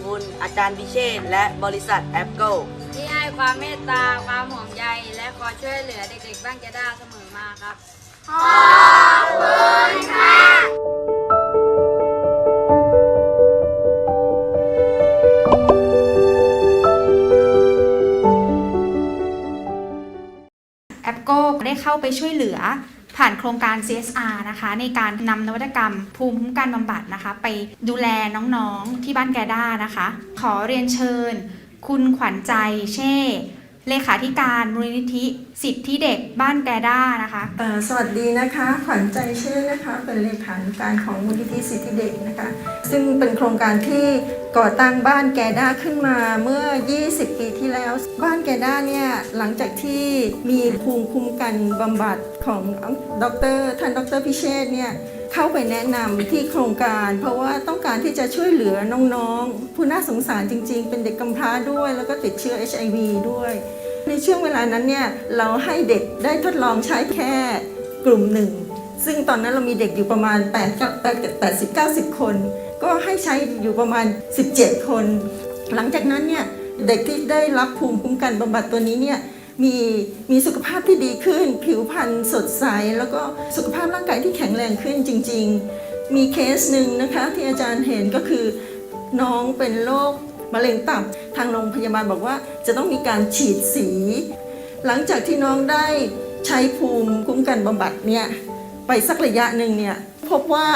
บคุณอาจารย์พิเชษและบริษัทแอปเปิลที่ให้ความเมตตาความห่วงใย และคอยช่วยเหลือเด็กๆบ้านแกด้าเสมอมาครับแอปโก้ได้เข้าไปช่วยเหลือ ผ่านโครงการ CSR นะคะ ในการนำนวัตกรรมภูมิคุ้มกันบำบัดนะคะ ไปดูแลน้องๆที่บ้านแกด้านะคะ ขอเรียนเชิญ คุณขวัญใจเช่ เลขาธิการมูลนิธิ สิทธิเด็กบ้านแกด้านะคะสวัสดีนะคะ ขวัญใจเช่นะคะ เป็นเลขาธิการของมูลนิธิสิทธิเด็กนะคะ ซึ่งเป็นโครงการที่ ก่อตั้งบ้านแกด้าขึ้นมาเมื่อ 20 ปีที่แล้ว บ้านแกด้าเนี่ยหลังจากที่มีภูมิคุ้มกันบำบัดของดรท่านดรพิเชษฐ์เนี่ยเข้าไปแนะนำที่โครงการ เพราะว่าต้องการที่จะช่วยเหลือน้องๆ ผู้น่าสงสารจริง ๆ เป็นเด็กกำพร้าด้วย แล้วก็ติดเชื้อ HIV ด้วย ในช่วงเวลานั้นเนี่ยเราให้เด็กได้ทดลองใช้แค่กลุ่มหนึ่งซึ่งตอนนั้นเรามีเด็กอยู่ประมาณ8 80 90 คน ก็ให้ใช้อยู่ประมาณ 17 คน หลังจากนั้นเนี่ยเด็กที่ได้รับภูมิคุ้มกันบำบัดตัวนี้เนี่ยมีมีสุขภาพที่ดีขึ้น ผิวพรรณสดใส แล้วก็สุขภาพร่างกายที่แข็งแรงขึ้นจริง ๆ มีเคสหนึ่งนะคะที่อาจารย์เห็นก็คือน้องเป็นโรคมะเร็งตับทางโรงพยาบาลบอกว่าจะต้องมีการฉีดสี หลังจากที่น้องได้ใช้ภูมิคุ้มกันบำบัดเนี่ยไปสักระยะหนึ่งเนี่ยพบว่า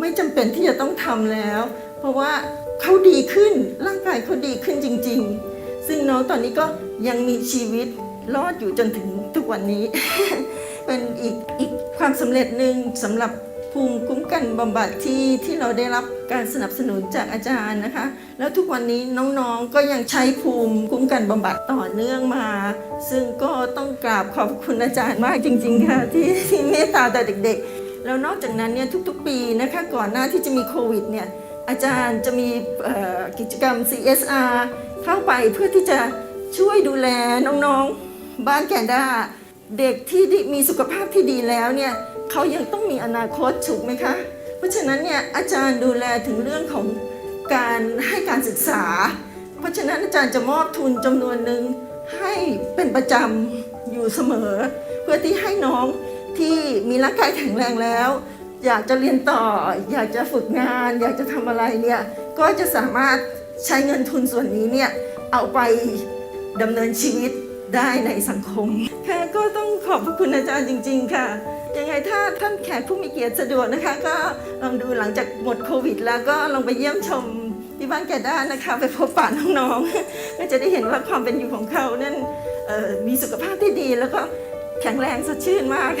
ไม่จำเป็นที่จะต้องทำแล้ว เพราะว่าเขาดีขึ้นร่างกายเขาดีขึ้นจริง ๆ ซึ่งน้องตอนนี้ก็ยังมีชีวิตรอดอยู่จนถึงทุกวันนี้ เป็นอีกอีกความสำเร็จหนึ่งสำหรับภูมิคุ้มกันบำบัดที่ที่เราได้รับการสนับสนุนจากอาจารย์นะคะ แล้วทุกวันนี้น้องๆก็ยังใช้ภูมิคุ้มกันบำบัดต่อเนื่องมา ซึ่งก็ต้องกราบขอบคุณอาจารย์มากจริง ๆ ค่ะที่ที่เมตตาแต่เด็ก ๆ แล้วนอกจากนั้นเนี่ยทุกๆ ปีนะคะก่อนหน้าที่จะมีโควิดเนี่ยอาจารย์จะมีกิจกรรม CSR เข้าไปเพื่อที่จะช่วยดูแลน้องๆบ้านแกนดาเด็กที่มีสุขภาพที่ดีแล้วเนี่ยเขายังต้องมีอนาคตถูกไหมคะ เพราะฉะนั้นเนี่ยอาจารย์ดูแลถึงเรื่องของการให้การศึกษา เพราะฉะนั้นอาจารย์จะมอบทุนจำนวนหนึ่งให้เป็นประจำอยู่เสมอ เพื่อที่ให้น้อง ที่มีร่างกายแข็งแรงแล้ว อยากจะเรียนต่อ อยากจะฝึกงาน อยากจะทำอะไรเนี่ยก็จะสามารถใช้เงินทุนส่วนนี้เนี่ยเอาไปดำเนินชีวิตได้ในสังคมค่ะก็ต้องขอบพระคุณอาจารย์จริง ๆ ค่ะ ยังไงถ้าท่านแขกผู้มีเกียรติสะดวกนะคะ ก็ลองดูหลังจากหมดโควิด แล้วก็ลองไปเยี่ยมชมที่บ้านแกด้านะคะ ไปพบปะน้องๆก็จะได้เห็นว่าความเป็นอยู่ของเขานั้นมีสุขภาพที่ดีแล้วก็ แข็งแรงสดชื่นมาก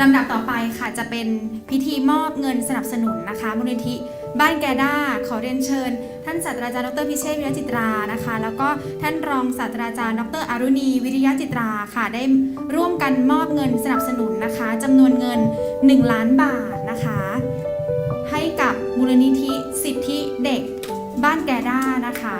ลำดับต่อไปค่ะจะเป็นพิธีมอบเงินสนับสนุนนะคะมูลนิธิบ้านแกด้าขอเรียนเชิญ ท่านศาสตราจารย์ดรพิเชษวิริยจิตรานะคะ แล้วก็ท่านรองศาสตราจารย์ดรอรุณีวิริยะจิตราค่ะได้ร่วมกันมอบเงินสนับสนุนนะคะจำนวนเงิน 1 ล้านบาทนะคะ ให้กับมูลนิธิสิทธิเด็กบ้านแกด้านะคะ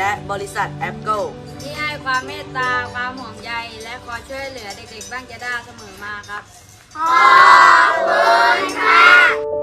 และบริษัทแอปเปิลที่ให้ความเมตตาความห่วงใย และคอยช่วยเหลือเด็กๆบ้านแกด้าเสมอมาครับ ขอบคุณ